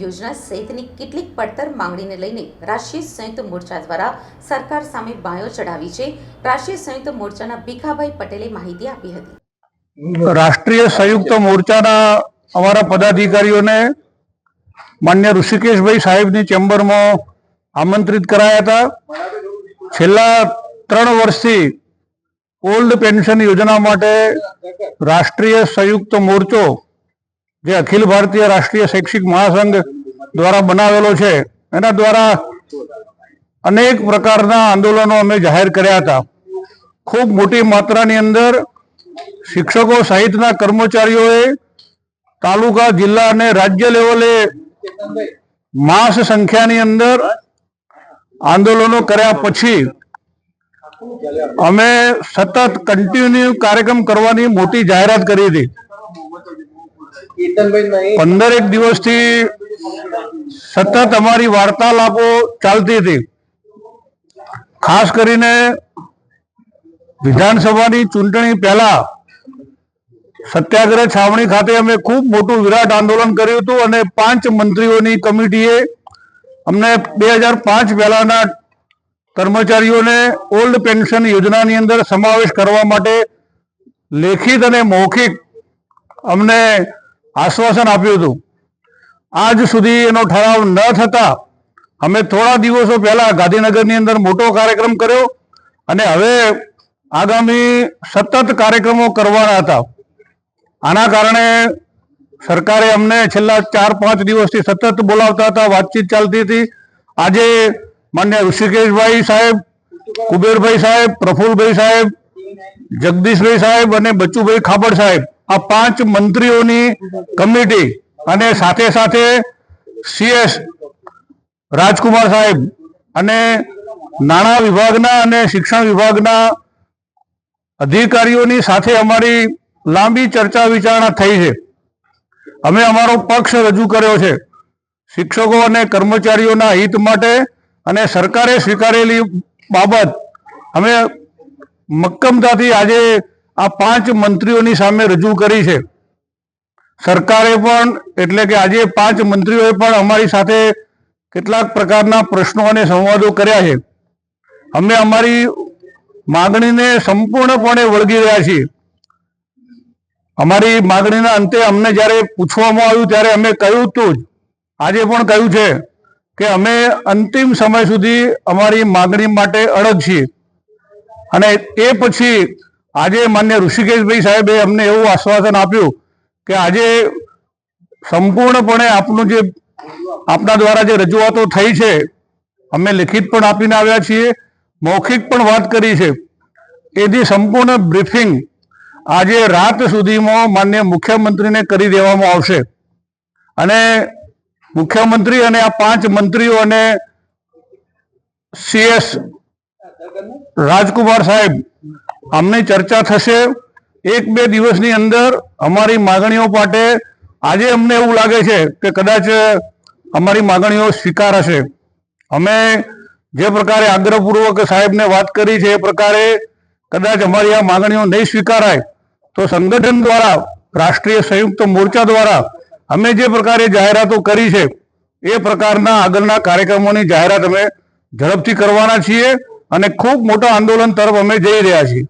યોજના સહિતની કેટલીક પડતર માંગણીને લઈને રાષ્ટ્રીય સંયુક્ત મોરચા દ્વારા સરકાર સામે બાયો ચડાવી છે. રાષ્ટ્રીય સંયુક્ત મોરચાના ભીખાભાઈ પટેલે માહિતી આપી હતી. રાષ્ટ્રીય સંયુક્ત મોરચાના અમારા પદાધિકારીઓને માન્ય ઋષિકેશભાઈ સાહેબની ચેમ્બરમાં આમંત્રિત કરાયા હતા. છેલ્લા ત્રણ વર્ષથી ઓલ્ડ પેન્શન યોજના માટે રાષ્ટ્રીય સંયુક્ત મોરચો જે અખિલ ભારતીય રાષ્ટ્રીય શૈક્ષિક મહાસંઘ દ્વારા બનાવેલો છે, એના દ્વારા અનેક પ્રકારના આંદોલનો અમે જાહેર કર્યા હતા. ખૂબ મોટી માત્રાની અંદર શિક્ષકો સહિતના કર્મચારીઓએ તાલુકા, જિલ્લા અને રાજ્ય લેવલે માસ સંખ્યાની અંદર આંદોલનો કર્યા પછી અમે સતત કન્ટિન્યુ કાર્યક્રમ કરવાની મોટી જાહેરાત કરી હતી. પંદર એક દિવસથી સતત અમારી વાર્તાલાપો ચાલતી હતી. ખાસ કરીને વિધાનસભાની ચૂંટણી પહેલા સત્યાગ્રહ છાવણી ખાતે અમે ખૂબ મોટું વિરાટ આંદોલન કર્યું હતું અને પાંચ મંત્રીઓની કમિટીએ અમને બે હજાર પાંચ પહેલાના કર્મચારીઓને ઓલ્ડ પેન્શન યોજનાની અંદર સમાવેશ કરવા માટે લેખિત અને મૌખિક અમને આશ્વાસન આપ્યું હતું. આજ સુધી એનો ઠરાવ ન થતા અમે થોડા દિવસો પહેલા ગાંધીનગરની અંદર મોટો કાર્યક્રમ કર્યો અને હવે આગામી સતત કાર્યક્રમો કરવાના હતા. આના કારણે સરકારે અમને છેલ્લા ચાર પાંચ દિવસથી સતત બોલાવતા હતા, વાતચીત ચાલતી હતી. આજે માન્ય ઋષિકેશભાઈ સાહેબ, કુબેરભાઈ સાહેબ, પ્રફુલભાઈ સાહેબ, જગદીશભાઈ સાહેબ અને બચુભાઈ ખાબડ સાહેબ આ પાંચ મંત્રીઓની કમિટી અને સાથે સાથે સીએસ રાજકુમાર સાહેબ અને નાણાં વિભાગના અને શિક્ષણ વિભાગના અધિકારીઓની સાથે અમારી લાંબી ચર્ચા વિચારણા થઈ છે. અમે અમારો પક્ષ રજૂ કર્યો છે. શિક્ષકો અને કર્મચારીઓના હિત માટે અને સરકારે સ્વીકારેલી બાબત અમે મક્કમતાથી આજે આ પાંચ મંત્રીઓની સામે રજૂ કરી છે. સરકારે પણ, એટલે કે આજે પાંચ મંત્રીઓએ પણ અમારી સાથે કેટલાક પ્રકારના પ્રશ્નો અને સંવાદો કર્યા છે. અમે અમારી માગણીને સંપૂર્ણપણે વળગી રહ્યા છીએ. અમારી માગણીના અંતે અમને જ્યારે પૂછવામાં આવ્યું ત્યારે અમે કહ્યું હતું જ, આજે પણ કહ્યું છે કે અમે અંતિમ સમય સુધી અમારી માગણી માટે અડગ છીએ. અને એ પછી આજે માન્ય ઋષિકેશભાઈ સાહેબે અમને એવું આશ્વાસન આપ્યું કે આજે સંપૂર્ણપણે આપનું જે, આપના દ્વારા જે રજૂઆતો થઈ છે, અમે લિખિત પણ આપીને આવ્યા છીએ, મૌખિક પણ વાત કરી છે. એની સંપૂર્ણ બ્રીફિંગ આજે રાત સુધીમાં માન્ય મુખ્યમંત્રીને કરી દેવામાં આવશે. અને મુખ્યમંત્રી અને આ પાંચ મંત્રીઓ અને સીએસ રાજકુમાર સાહેબ આમની ચર્ચા થશે. એક બે દિવસની અંદર અમારી માગણીઓ માટે આજે અમને એવું લાગે છે કે કદાચ અમારી માગણીઓ સ્વીકારાશે અમે જે પ્રકારે આગ્રહપૂર્વક સાહેબને વાત કરી છે એ પ્રકારે કદાચ અમારી આ માગણીઓ નહીં સ્વીકારાય, તો સંગઠન દ્વારા, રાષ્ટ્રીય સંયુક્ત મોરચા દ્વારા અમે જે પ્રકારે જાહેરાતો કરી છે, એ પ્રકારના આગળના કાર્યક્રમોની જાહેરાત અમે ઝડપથી કરવાના છીએ અને ખૂબ મોટા આંદોલન તરફ અમે જઈ રહ્યા છીએ.